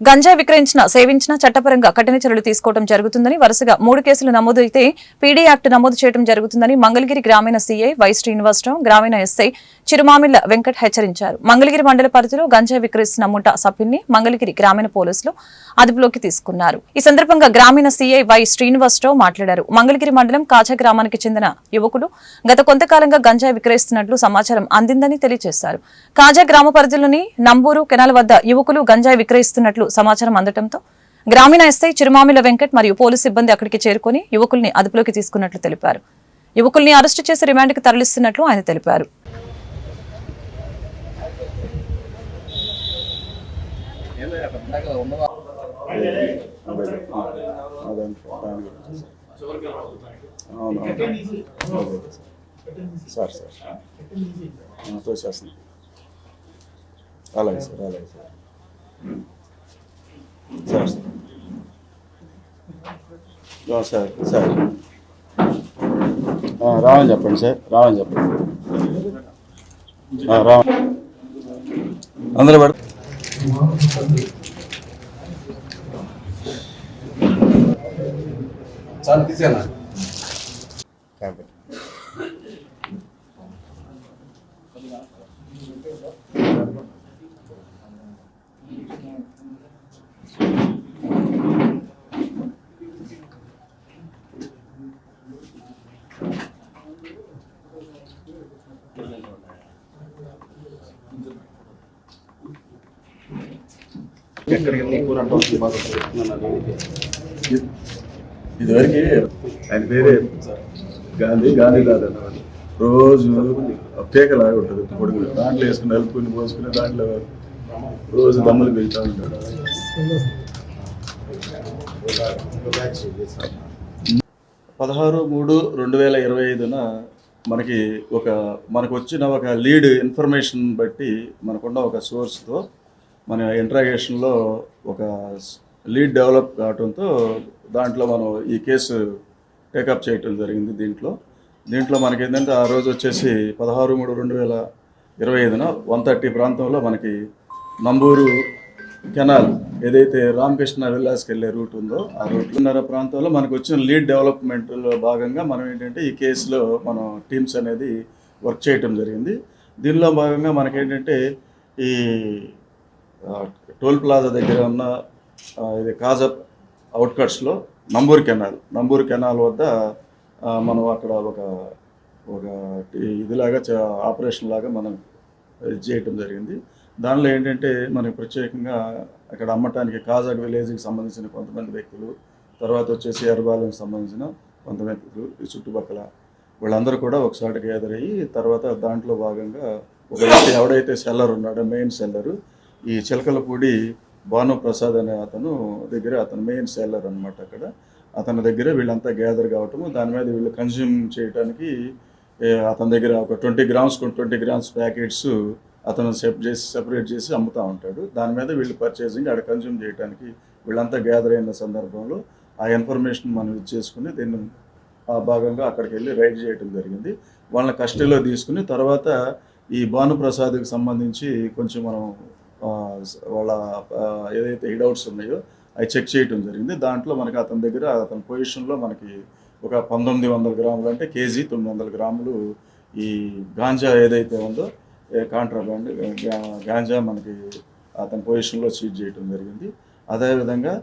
గంజా విక్రయించిన సేవించిన చట్టపరంగా కఠిన చర్యలు తీసుకోవడం జరుగుతుందని వరుసగా మూడు కేసులు నమోదైతే పీడీ యాక్ట్ నమోదు చేయడం జరుగుతుందని మంగళగిరి గ్రామీణ సీఐ వై శ్రీనివాసరావు గ్రామీణ ఎస్ఐ చిరుమామిళ్ళ వెంకట్ హెచ్చరించారు. మంగళగిరి మండల పరిధిలో గంజా విక్రయిస్తున్న ముఠా సభ్యుల్ని మంగళగిరి గ్రామీణ పోలీసులు అదుపులోకి తీసుకున్నారు. ఈ సందర్భంగా గ్రామీణ సీఐ వై శ్రీనివాసరావు మాట్లాడారు. మంగళగిరి మండలం కాజా గ్రామానికి చెందిన యువకుడు గత కొంతకాలంగా గంజా విక్రయిస్తున్నట్లు సమాచారం అందిందని తెలియజేశారు. కాజా గ్రామ పరిధిలోని నంబూరు కెనాల్ వద్ద యువకులు గంజాయి విక్రయిస్తున్నట్లు సమాచారం అందటంతో గ్రామీణ ఎస్ఐ చిరుమామిల వెంకట్ మరియు పోలీసు సిబ్బంది అక్కడికి చేరుకుని యువకుల్ని అదుపులోకి తీసుకున్నట్లు తెలిపారు. యువకుల్ని అరెస్టు చేసి రిమాండ్కి తరలిస్తున్నట్లు ఆయన తెలిపారు. Sir sir. అలాగే సార్ అలాగే sir. Sir. Sir sir. Sir రావని చెప్పండి సార్ రావని చెప్పండి. రావ అందరూ పడ చాలా తీసేనా ఇదివరకు ఆయన పేరే గాంధీ గాంధీ కాదు అన్నమాట రోజు పేకలాగా ఉంటుంది. కొడుకు దాంట్లో వేసుకుని నలుపుకుని పోసుకుని దాంట్లో రోజు దమ్ములు పెళ్తా ఉంటాడు. పదహారు మూడు రెండు వేల ఇరవై ఐదున మనకి ఒక మనకు వచ్చిన ఒక లీడ్ ఇన్ఫర్మేషన్ బట్టి మనకున్న ఒక సోర్స్తో మన ఇంట్రాగేషన్లో ఒక లీడ్ డెవలప్ కావడంతో దాంట్లో మనం ఈ కేసు టేకప్ చేయటం జరిగింది దీంట్లో. దీంట్లో మనకి ఏంటంటే ఆ రోజు వచ్చేసి పదహారు మూడు రెండు వేల ఇరవై ఐదున వన్ థర్టీ ప్రాంతంలో మనకి నంబూరు కెనాల్ ఏదైతే రామకృష్ణ విల్లాస్కి వెళ్ళే రూట్ ఉందో ఆ రూట్లున్నర ప్రాంతంలో మనకు వచ్చిన లీడ్ డెవలప్మెంట్లో భాగంగా మనం ఏంటంటే ఈ కేసులో మనం టీమ్స్ అనేది వర్క్ చేయటం జరిగింది. దీనిలో భాగంగా మనకేంటంటే ఈ టోల్ ప్లాజా దగ్గర ఉన్న ఇది కాజప్ అవుట్కట్స్లో నంబూర్ కెనాల్ నంబూరు కెనాల్ వద్ద మనం అక్కడ ఒక ఒక ఇదిలాగా ఆపరేషన్ లాగా మనం ఇది చేయటం జరిగింది. దానిలో ఏంటంటే మనకి ప్రత్యేకంగా అక్కడ అమ్మటానికి కాజాక్ విలేజ్కి సంబంధించిన కొంతమంది వ్యక్తులు తర్వాత వచ్చేసి ఎర్బాలకు సంబంధించిన కొంతమంది వ్యక్తులు ఈ చుట్టుపక్కల వీళ్ళందరూ కూడా ఒకసారి గ్యాదర్ అయ్యి తర్వాత దాంట్లో భాగంగా ఒక వ్యక్తి ఎవడైతే సెల్లర్ ఉన్నాడో మెయిన్ సెల్లరు ఈ చిలకలపూడి భాను ప్రసాద్ అనే అతను దగ్గర అతను మెయిన్ సెల్లర్ అనమాట అక్కడ. అతని దగ్గర వీళ్ళంతా గ్యాదర్ కావటము దాని మీద వీళ్ళు కన్జ్యూమ్ చేయడానికి అతని దగ్గర ఒక twenty grams twenty grams packets అతను సెప్ చేసి సెపరేట్ చేసి అమ్ముతూ ఉంటాడు. దాని మీద వీళ్ళు పర్చేసింగ్ అక్కడ కన్జ్యూమ్ చేయడానికి వీళ్ళంతా గ్యాదర్ అయిన సందర్భంలో ఆ ఇన్ఫర్మేషన్ మనం ఇచ్చేసుకుని దీన్ని ఆ భాగంగా అక్కడికి వెళ్ళి రైడ్ చేయడం జరిగింది. వాళ్ళని కస్టడీలో తీసుకుని తర్వాత ఈ భానుప్రసాద్కి సంబంధించి కొంచెం మనం వాళ్ళ ఏదైతే హిడౌట్స్ ఉన్నాయో అవి చెక్ చేయడం జరిగింది. దాంట్లో మనకి అతని దగ్గర అతని పొజిషన్లో మనకి ఒక పంతొమ్మిది వందల గ్రాములు అంటే కేజీ తొమ్మిది వందల గ్రాములు ఈ గాంజా ఏదైతే ఉందో కాంట్రాబ్యాండ్ గాంజా మనకి అతని పొజిషన్లో సీజ్ చేయడం జరిగింది. అదేవిధంగా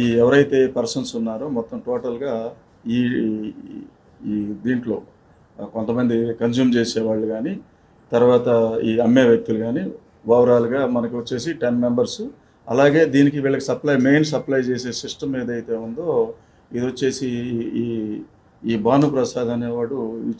ఈ ఎవరైతే పర్సన్స్ ఉన్నారో మొత్తం టోటల్గా ఈ ఈ దీంట్లో కొంతమంది కన్జ్యూమ్ చేసేవాళ్ళు కానీ తర్వాత ఈ అమ్మే వ్యక్తులు కానీ ఓవరాల్గా మనకు వచ్చేసి టెన్ మెంబర్స్ అలాగే దీనికి వీళ్ళకి సప్లై మెయిన్ సప్లై చేసే సిస్టమ్ ఏదైతే ఉందో ఇది వచ్చేసి ఈ ఈ భానుప్రసాద్ అనేవాడు ఇచ్చే